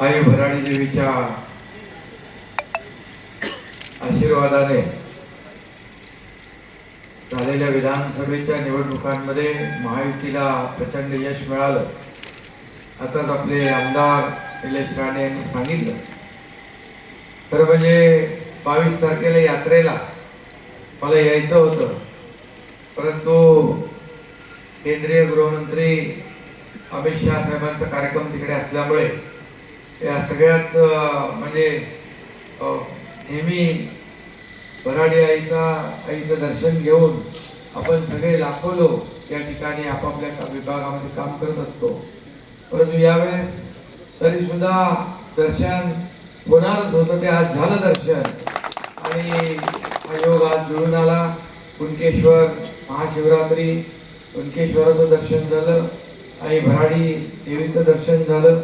आई भराडी देवीच्या आशीर्वादाने झालेल्या विधानसभेच्या निवडणुकांमध्ये महायुतीला प्रचंड यश मिळालं. आताच आपले आमदार निलेश राणे यांनी सांगितलं. तर म्हणजे बावीस तारखेला यात्रेला मला यायचं होतं. परंतु केंद्रीय गृहमंत्री अमित शहा साहेबांचा कार्यक्रम तिकडे असल्यामुळे या सगळ्यात म्हणजे नेहमी भराडी आईचा आईचं दर्शन घेऊन आपण सगळे लाखो लोक या ठिकाणी आपापल्या विभागामध्ये काम करत असतो. परंतु यावेळेस तरीसुद्धा दर्शन होणारच होतं ते आज झालं दर्शन. आणि आयोग आज जुळून आला. कुणकेश्वर महाशिवरात्री कुणकेश्वराचं दर्शन झालं. आणि भराडी देवीचं दर्शन झालं.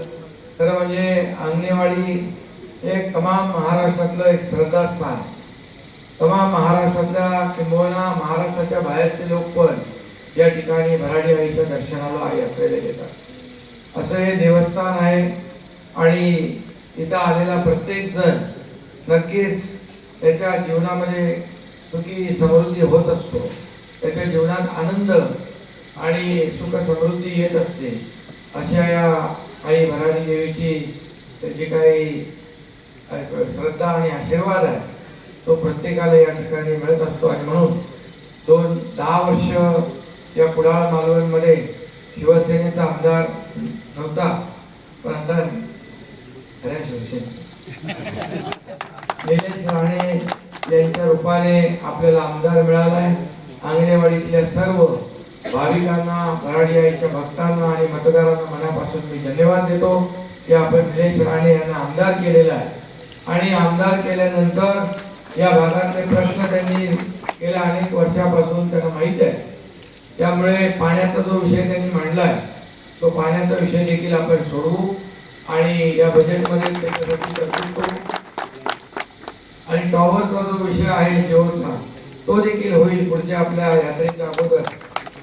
खरं म्हणजे अंगणेवाडी हे तमाम महाराष्ट्रातलं एक श्रद्धास्थान. तमाम महाराष्ट्रातल्या किंबहुना महाराष्ट्राच्या बाहेरचे लोक पण या ठिकाणी भराडी आईच्या दर्शनाला यात्रेला येतात. असं हे देवस्थान आहे आणि इथं आलेला प्रत्येक जण नक्कीच त्याच्या जीवनामध्ये सुखी समृद्धी होत असतो. त्याच्या जीवनात आनंद आणि सुख समृद्धी येत असते. अशा या आई भराणी देवीची जी काही श्रद्धा आणि आशीर्वाद आहे तो प्रत्येकाला या ठिकाणी मिळत असतो. आणि म्हणून दोन दहा वर्ष या कुडाळ मालवणमध्ये शिवसेनेचा आमदार नव्हता पण आता खऱ्या शिवसेनेचा. राणे यांच्या रूपाने आपल्याला आमदार मिळाला आहे अंगणेवाडीतल्या सर्व भाविकांना भराडी आईच्या भक्तांना आणि मतदारांना मनापासून मी धन्यवाद देतो. की आपण निलेश राणे यांना आमदार केलेला आहे. आणि आमदार केल्यानंतर या भागातले प्रश्न त्यांनी गेल्या अनेक वर्षापासून त्यांना माहीत आहे. त्यामुळे पाण्याचा जो विषय त्यांनी मांडलाय तो पाण्याचा विषय देखील आपण सोडवू आणि या बजेटमध्ये त्याच्यासाठी तरतूद करू. आणि टॉवरचा जो विषय आहे जिओचा तो देखील होईल पुढच्या आपल्या यात्रेच्या अगोदर.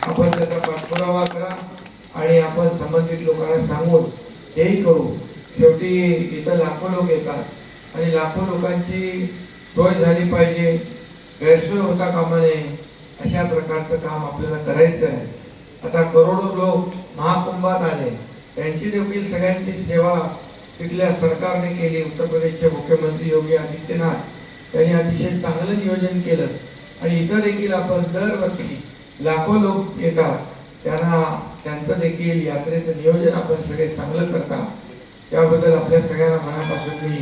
आपण त्याचा पाठपुरावा करा आणि आपण संबंधित लोकांना सांगून तेही करू. शेवटी इथं लाखो लोक येतात आणि लाखो लोकांची सोय झाली पाहिजे. गैरसोय होता कामा नये. अशा प्रकारचं काम आपल्याला करायचं आहे आता करोडो लोक महाकुंभात आले. त्यांची देखील सगळ्यांची सेवा तिथल्या सरकारने केली. उत्तर प्रदेशचे मुख्यमंत्री योगी आदित्यनाथ त्यांनी अतिशय चांगलं नियोजन केलं. आणि इथं देखील आपण दरवर्षी लाखो लोक येतात. त्यांना त्यांचं देखील यात्रेचं नियोजन आपण सगळे चांगलं करता. त्याबद्दल आपल्या सगळ्यांना मनापासून मी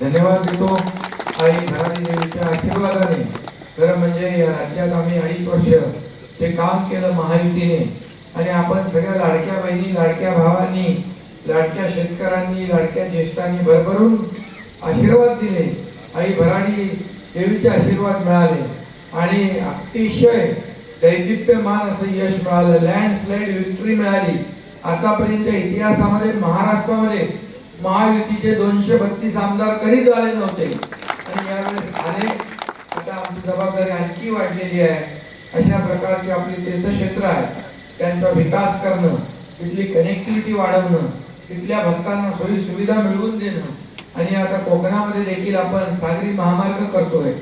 धन्यवाद देतो. आई भराडी देवीच्या आशीर्वादाने. खरं म्हणजे या राज्यात आम्ही अडीच वर्ष ते काम केलं महायुतीने. आणि आपण सगळ्या लाडक्या बहिणी लाडक्या भावांनी लाडक्या शेतकऱ्यांनी लाडक्या ज्येष्ठांनी भरभरून आशीर्वाद दिले. आई भराडी देवीचे आशीर्वाद मिळाले. आणि अतिशय दैदिप्यमान असं यश मिळालं. लँडस्लाईड विक्ट्री मिळाली. आतापर्यंत इतिहासामध्ये महाराष्ट्रामध्ये महायुतीचे दोनशे बत्तीस आमदार कधीच आले नव्हते. आणि यावेळेस आले आता आमची जबाबदारी आणखी वाढलेली आहे. अशा प्रकारची आपली तीर्थक्षेत्र आहे. त्यांचा विकास करणं तिथली कनेक्टिव्हिटी वाढवणं तिथल्या भक्तांना सोयी सुविधा मिळवून देणं. आणि आता कोकणामध्ये देखील आपण सागरी महामार्ग करतोय.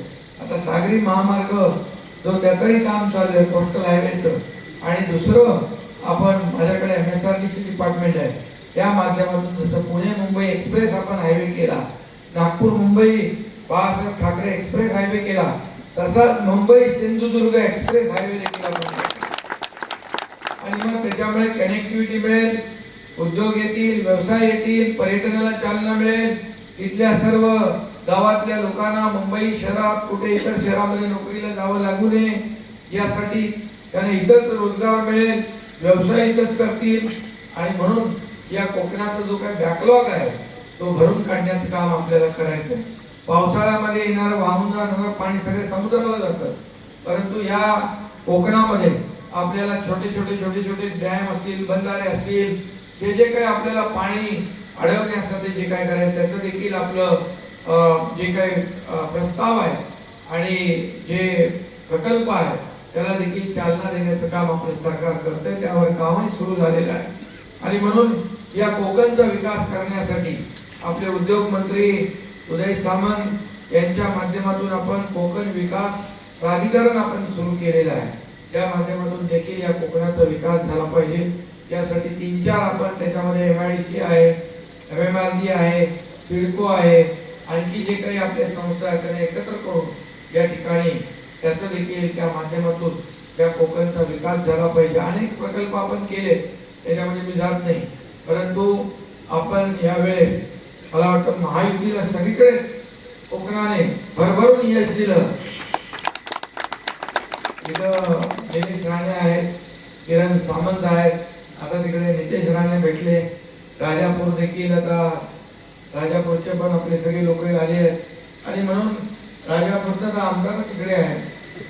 आता सागरी महामार्ग जो त्याचंही काम चालू आहे कोस्टल हायवेचं आणि दुसरं आपण माझ्याकडे M S R T department आहे. त्या माध्यमातून जसं पुणे मुंबई एक्सप्रेस आपण हायवे केला नागपूर मुंबई बाळासाहेब ठाकरे एक्सप्रेस हायवे केला तसाच मुंबई सिंधुदुर्ग एक्सप्रेस हायवे देखील आपण केला. आणि मग त्याच्यामुळे कनेक्टिव्हिटी मिळेल उद्योग येतील व्यवसाय येतील पर्यटनाला चालना मिळेल. इथल्या सर्व गावातल्या लोकांना मुंबई शहरात कुठे इतर शहरामध्ये नोकरीला जावं लागू नये. यासाठी त्यांना इथंच रोजगार मिळेल व्यवसाय इथंच करतील. आणि म्हणून या कोकणाचा जो काही बॅकलॉग आहे तो भरून काढण्याचं काम आपल्याला करायचं आहे. पावसाळ्यामध्ये येणारं वाहून जाणारं पाणी सगळे समुद्राला जातं. परंतु या कोकणामध्ये आपल्याला छोटे छोटे छोटे छोटे डॅम असतील बंधारे असतील ते जे काही आपल्याला पाणी अडवण्यासाठी जे काय करायचं त्याचं देखील आपलं जे काही प्रस्ताव आहे आणि जे प्रकल्प आहे त्याला देखील चालना देण्याचं काम आपलं सरकार करतंय. त्यावर कामही सुरू झालेलं आहे. आणि म्हणून या कोकणचा विकास करण्यासाठी आपले उद्योग मंत्री उदय सामंत यांच्या माध्यमातून आपण कोकण विकास प्राधिकरण आपण सुरू केलेलं आहे. त्या माध्यमातून देखील या कोकणाचा विकास झाला पाहिजे. त्यासाठी तीन चार आपण त्याच्यामध्ये एम आय डी सी आहे एम एम आर डी आहे सिडको आहे आणखी जे काही आपल्या संस्था त्यांना एकत्र करून या ठिकाणी त्याचं देखील त्या माध्यमातून त्या कोकणचा विकास झाला पाहिजे. अनेक प्रकल्प आपण केले त्याच्यामध्ये मी जात नाही. परंतु आपण यावेळेस मला वाटतं महायुतीला सगळीकडेच कोकणाने भरभरून यश दिलं. इथं निलेश राणे आहेत किरण सामंत आहेत. आता तिकडे नितेश राणे भेटले. राजापूर देखील आता राजापूरचे पण आपले सगळे लोक आले आहेत. आणि म्हणून राजापूरचा तर आमदार तिकडे आहे.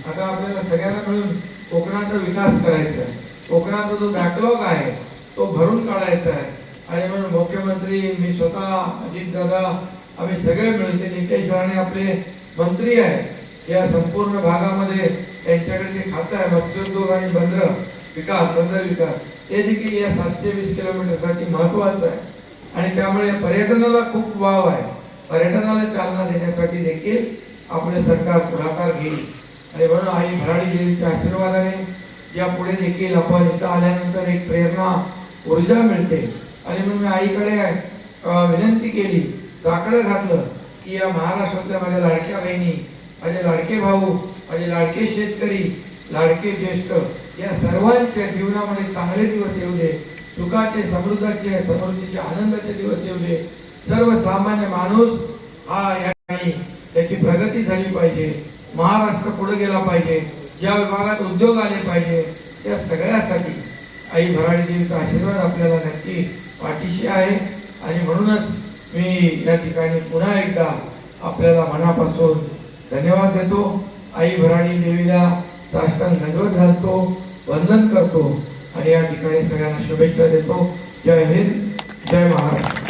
आता आपल्याला सगळ्यांना मिळून कोकणाचा विकास करायचा आहे. कोकणाचा जो बॅकलॉग आहे तो भरून काढायचा आहे. आणि म्हणून मुख्यमंत्री मी स्वतः अजित दादा आम्ही सगळे मिळून ते नितेश राणे आपले मंत्री आहेत. या संपूर्ण भागामध्ये त्यांच्याकडे जे खातं आहे. मत्स्योद्योग आणि बंदर विकास बंदर विकास. ते देखील या सातशे वीस किलोमीटरसाठी महत्वाचं आहे. आणि त्यामुळे पर्यटनाला खूप वाव आहे. पर्यटनाला चालना देण्यासाठी देखील आपले सरकार पुढाकार घेईल. आणि म्हणून आई भराडी देवीच्या आशीर्वादाने या पुढे देखील आपण इथं आल्यानंतर एक प्रेरणा ऊर्जा मिळते. आणि म्हणून मी आईकडे विनंती केली साकडं घातलं की या महाराष्ट्रातल्या माझ्या लाडक्या बहिणी माझे लाडके भाऊ माझे लाडके शेतकरी लाडके ज्येष्ठ या सर्वांच्या जीवनामध्ये चांगले दिवस येऊ दे. सुखाचे समृद्धाचे समृद्धीचे आनंदाचे दिवस येऊ सर्वसामान्य माणूस हा या ठिकाणी त्याची प्रगती झाली पाहिजे. महाराष्ट्र पुढे गेला पाहिजे. या विभागात उद्योग आले पाहिजे. या सगळ्यासाठी आई भराडी देवीचा आशीर्वाद आपल्याला नक्की पाठीशी आहे. आणि म्हणूनच मी या ठिकाणी पुन्हा एकदा आपल्याला मनापासून धन्यवाद देतो. आई भराडी देवीला साष्टांग दंडवत घालतो. वंदन करतो. आणि या ठिकाणी सगळ्यांना शुभेच्छा देतो. जय हिंद जय महाराष्ट्र.